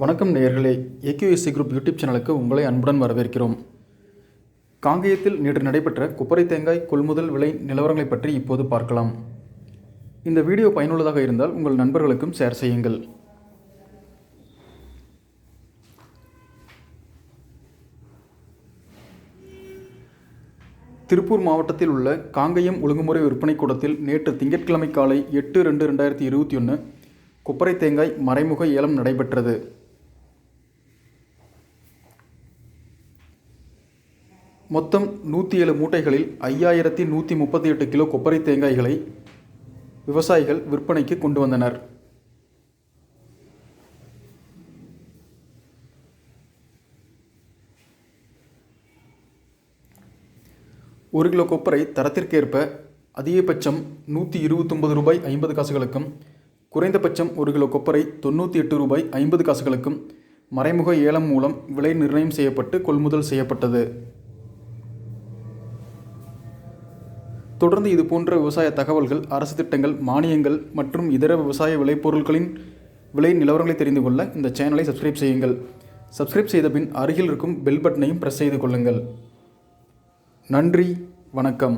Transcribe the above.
வணக்கம் நேயர்களே. AKSC group YouTube சேனலுக்கு உங்களை அன்புடன் வரவேற்கிறோம். காங்கேயத்தில் நேற்று நடைபெற்ற குப்பரை தேங்காய் கொள்முதல் விலை நிலவரங்களை பற்றி இப்போது பார்க்கலாம். இந்த வீடியோ பயனுள்ளதாக இருந்தால் உங்கள் நண்பர்களுக்கும் ஷேர் செய்யுங்கள். திருப்பூர் மாவட்டத்தில் உள்ள காங்கேயம் ஒழுங்குமுறை விற்பனை கூடத்தில் நேற்று திங்கட்கிழமை காலை எட்டு ரெண்டு ரெண்டாயிரத்தி இருபத்தி ஒன்று குப்பரை தேங்காய் மறைமுக ஏலம் நடைபெற்றது. மொத்தம் நூற்றி ஏழு மூட்டைகளில் ஐயாயிரத்தி நூற்றி முப்பத்தி எட்டு கிலோ கொப்பரை தேங்காய்களை விவசாயிகள் விற்பனைக்கு கொண்டு வந்தனர். ஒரு கிலோ கொப்பரை தரத்திற்கேற்ப அதிகபட்சம் நூற்றி இருபத்தொம்பது ரூபாய் ஐம்பது காசுகளுக்கும் குறைந்தபட்சம் ஒரு கிலோ கொப்பரை தொண்ணூற்றி எட்டு ரூபாய் ஐம்பது காசுகளுக்கும் மறைமுக ஏலம் மூலம் விலை நிர்ணயம் செய்யப்பட்டு கொள்முதல் செய்யப்பட்டது. தொடர்ந்து இது போன்ற விவசாய தகவல்கள் அரசு திட்டங்கள் மானியங்கள் மற்றும் இதர விவசாய விளைபொருட்களின் விலை நிலவரங்களை தெரிந்து கொள்ள இந்த சேனலை சப்ஸ்கிரைப் செய்யுங்கள். சப்ஸ்கிரைப் செய்த பின் அருகில் இருக்கும் பெல் பட்டனையும் ப்ரெஸ் செய்து கொள்ளுங்கள். நன்றி வணக்கம்.